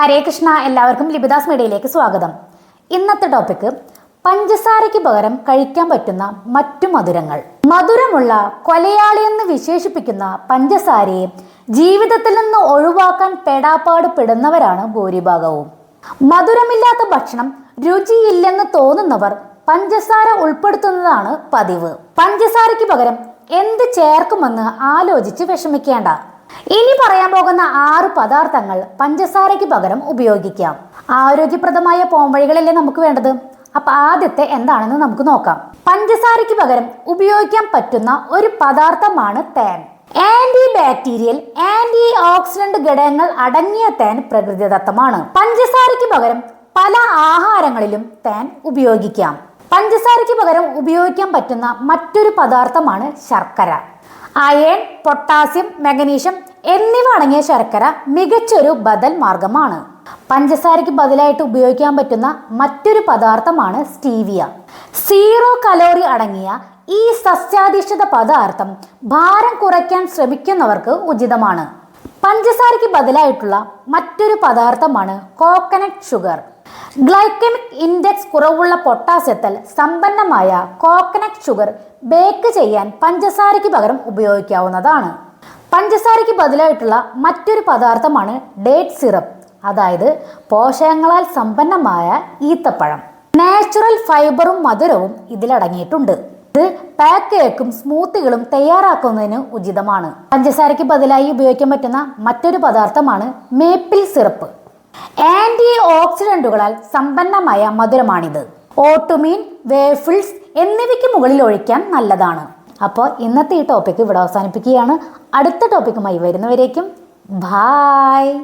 ഹരേ കൃഷ്ണ എല്ലാവർക്കും ലിപിദാസ് മീഡിയയിലേക്ക് സ്വാഗതം. ഇന്നത്തെ ടോപ്പിക്ക് പഞ്ചസാരയ്ക്ക് പകരം കഴിക്കാൻ പറ്റുന്ന മറ്റു മധുരങ്ങൾ. മധുരമുള്ള കൊലയാളി എന്ന് വിശേഷിപ്പിക്കുന്ന പഞ്ചസാരയെ ജീവിതത്തിൽ നിന്ന് ഒഴിവാക്കാൻ പെടാപ്പാട് പെടുന്നവരാണ് ഭൂരിഭാഗവും. മധുരമില്ലാത്ത ഭക്ഷണം രുചിയില്ലെന്ന് തോന്നുന്നവർ പഞ്ചസാര ഉൾപ്പെടുത്തുന്നതാണ് പതിവ്. പഞ്ചസാരയ്ക്ക് പകരം എന്ത് ചേർക്കുമെന്ന് ആലോചിച്ച് വിഷമിക്കേണ്ട. ഇനി പറയാൻ പോകുന്ന ആറ് പദാർത്ഥങ്ങൾ പഞ്ചസാരയ്ക്ക് പകരം ഉപയോഗിക്കാം. ആരോഗ്യപ്രദമായ പോംവഴികളല്ലേ നമുക്ക് വേണ്ടത്? അപ്പൊ ആദ്യത്തെ എന്താണെന്ന് നമുക്ക് നോക്കാം. പഞ്ചസാരയ്ക്ക് പകരം ഉപയോഗിക്കാൻ പറ്റുന്ന ഒരു പദാർത്ഥമാണ് തേൻ. ആന്റി ബാക്ടീരിയൽ ആന്റി ഓക്സിഡന്റ് ഘടകങ്ങൾ അടങ്ങിയ തേൻ പ്രകൃതിദത്തമാണ്. പഞ്ചസാരയ്ക്ക് പകരം പല ആഹാരങ്ങളിലും തേൻ ഉപയോഗിക്കാം. പഞ്ചസാരയ്ക്ക് പകരം ഉപയോഗിക്കാൻ പറ്റുന്ന മറ്റൊരു പദാർത്ഥമാണ് ശർക്കര. അയൺ പൊട്ടാസ്യം മഗ്നീഷ്യം എന്നിവ അടങ്ങിയ ശർക്കര മികച്ചൊരു ബദൽ മാർഗമാണ്. പഞ്ചസാരയ്ക്ക് ബദലായിട്ട് ഉപയോഗിക്കാൻ പറ്റുന്ന മറ്റൊരു പദാർത്ഥമാണ് സ്റ്റീവിയ. സീറോ കലോറി അടങ്ങിയ ഈ സസ്യാധിഷ്ഠിത പദാർത്ഥം ഭാരം കുറയ്ക്കാൻ ശ്രമിക്കുന്നവർക്ക് ഉചിതമാണ്. പഞ്ചസാരയ്ക്ക് ബദലായിട്ടുള്ള മറ്റൊരു പദാർത്ഥമാണ് കോക്കനട്ട് ഷുഗർ. ഗ്ലൈക്കമിക് ഇൻഡെക്സ് കുറവുള്ള പൊട്ടാസ്യത്തിൽ സമ്പന്നമായ കോക്കനട്ട് ഷുഗർ ബേക്ക് ചെയ്യാൻ പഞ്ചസാരയ്ക്ക് പകരം ഉപയോഗിക്കാവുന്നതാണ്. പഞ്ചസാരയ്ക്ക് ബദലായിട്ടുള്ള മറ്റൊരു പദാർത്ഥമാണ് ഡേറ്റ് സിറപ്പ് അതായത് പോഷകങ്ങളാൽ സമ്പന്നമായ ഈത്തപ്പഴം. നാച്ചുറൽ ഫൈബറും മധുരവും ഇതിലടങ്ങിയിട്ടുണ്ട് ഇത് പാക്ക് കേക്കും സ്മൂത്തികളും തയ്യാറാക്കുന്നതിന് ഉചിതമാണ്. പഞ്ചസാരയ്ക്ക് ബദലായി ഉപയോഗിക്കാൻ പറ്റുന്ന മറ്റൊരു പദാർത്ഥമാണ് മേപ്പിൾ സിറപ്പ് ആന്റി ഓക്സിഡന്റുകളാൽ സമ്പന്നമായ മധുരമാണിത്. ഓട്ടുമീൻ വേഫിൾസ് എന്നിവയ്ക്ക് മുകളിൽ ഒഴിക്കാൻ നല്ലതാണ്. അപ്പോൾ ഇന്നത്തെ ഈ ടോപ്പിക്ക് ഇവിടെ അവസാനിപ്പിക്കുകയാണ്. അടുത്ത ടോപ്പിക്കുമായി വരുന്നവരേക്കും ബായ്